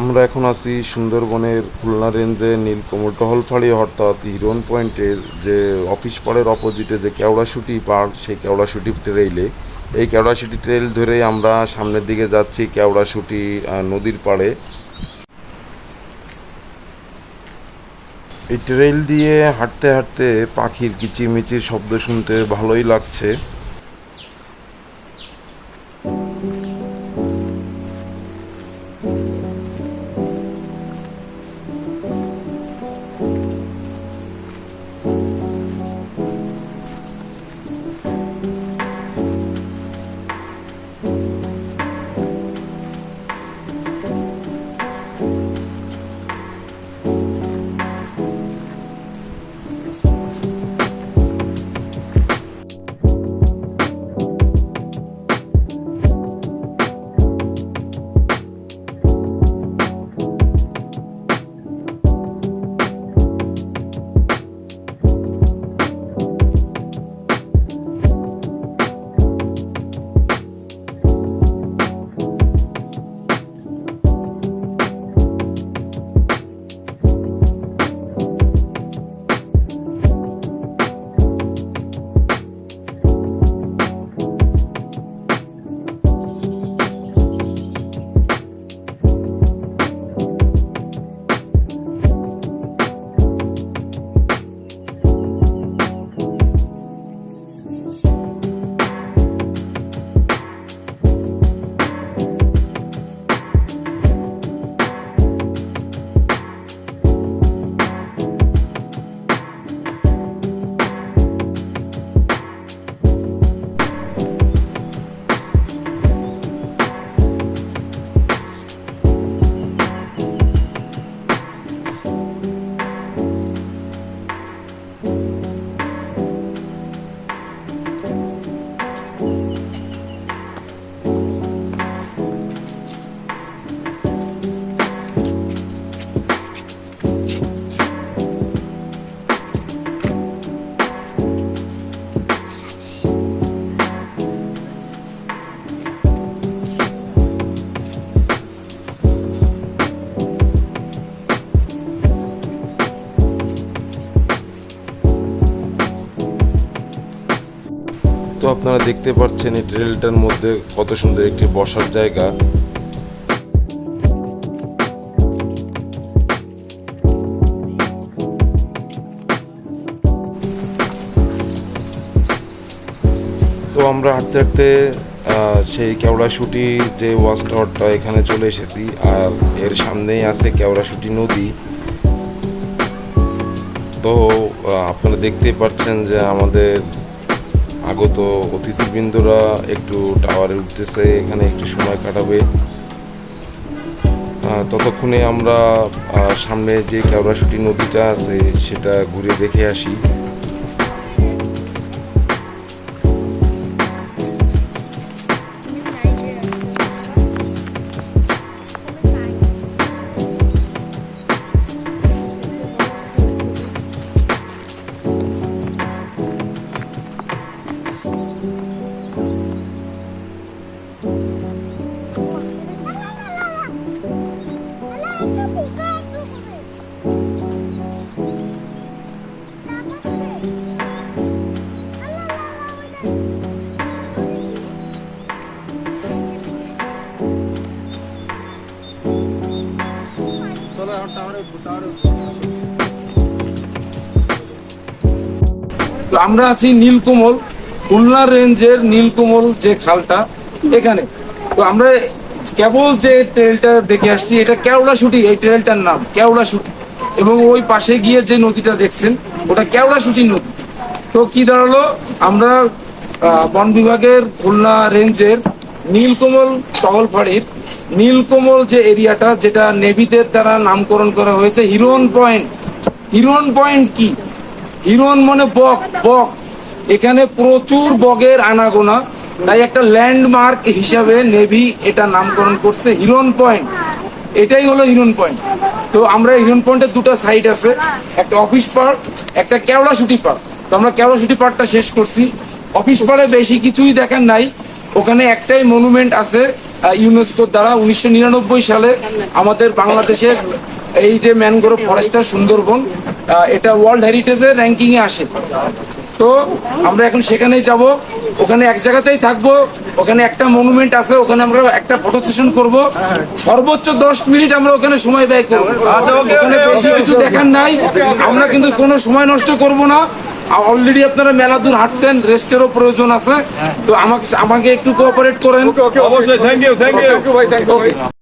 আমরা এখন আছি সুন্দরবনের খুলনা রেঞ্জের নীলকমল টহলফাড়ি অর্থাৎ হিরন পয়েন্টের যে অফিস পাড়ের অপোজিটে যে কেওড়াশুটি পার্ক, সেই কেওড়াশুটি ট্রেইলে। এই কেওড়াশুটি ট্রেইল ধরে আমরা সামনের দিকে যাচ্ছি কেওড়াশুটি নদীর পাড়ে। এই ট্রেইল দিয়ে হাঁটতে হাঁটতে পাখির কিচিরমিচির শব্দ শুনতে ভালোই লাগছে। তো আপনারা দেখতে পাচ্ছেন এই ট্রেলটার মধ্যে কত সুন্দর একটি বসার জায়গা। তো আমরা হাঁটতে হাঁটতে সেই কেওড়াশুটি যে ওয়াচ টাওয়ারটা এখানে চলে এসেছি, আর এর সামনেই আছে কেওড়াশুটি নদী। তো আপনারা দেখতেই পাচ্ছেন যে আমাদের আগত অতিথিবৃন্দরা একটু টাওয়ারে উঠতেছে এখানে একটু সময় কাটাবে। ততক্ষণে আমরা সামনে যে কেওড়াশুটি নদীটা আছে, সেটা ঘুরে দেখে আসি। তো আমরা আছি নীলকমল, খুলনা রেঞ্জের নীলকমল যে খালটা এখানে। তো আমরা কেবল যে ট্রেলটা দেখে আসছি, এটা কেওড়াশুটি এই ট্রেলটার নাম কেওড়াশুটি এবং ওই পাশে গিয়ে যে নদীটা দেখছেন, ওটা কেওড়াশুটি নদী। তো কি দাঁড়াল? আমরা বন বিভাগের খুলনা রেঞ্জের নীলকমল টহলফাড়ির নীলকমল যে এরিয়াটা, যেটা নেভিদের দ্বারা নামকরণ করা হয়েছে হিরন পয়েন্ট। হিরন পয়েন্ট কি? হিরোন মানে বক বক। এখানে প্রচুর বগের আনাগোনা। তাই একটা ল্যান্ডমার্ক হিসাবে নেভি এটা নামকরণ করছে হিরন পয়েন্ট। এটাই হলো হিরন পয়েন্ট। তো আমরা হিরন পয়েন্টের দুটো সাইড আছে। একটা অফিস পার্ক, একটা কেওড়াশুটি পার্ক। তো আমরা কেওড়া কেওড়াশুটি পার্কটা শেষ করছি। অফিস পার্কে বেশি কিছুই দেখার নাই। ওখানে একটাই মনুমেন্ট আছে ইউনেস্কোর দ্বারা উনিশশো নিরানব্বই সালে আমাদের বাংলাদেশের এই যে ম্যানগ্রোভ ফরেস্টটা সুন্দরবন এটা ওয়ার্ল্ড হেরিটেজের র্যাঙ্কিংয়ে আসে। তো আমরা এখন সেখানেই যাব ওখানে এক জায়গাতেই থাকব ওখানে একটা মনুমেন্ট আছে ওখানে আমরা একটা ফটো সেশন করব। সর্বোচ্চ দশ মিনিট আমরা ওখানে সময় ব্যয় করব। ওখানে বেশি কিছু দেখার নাই আমরা কিন্তু কোনো সময় নষ্ট করব না। অলরেডি আপনারা মেলা দূর হাঁটছেন রেস্টেরও প্রয়োজন আছে। তো আমাকে আমাকে একটু কোঅপারেট করেন। অবশ্যই থ্যাংক ইউ থ্যাংক ইউ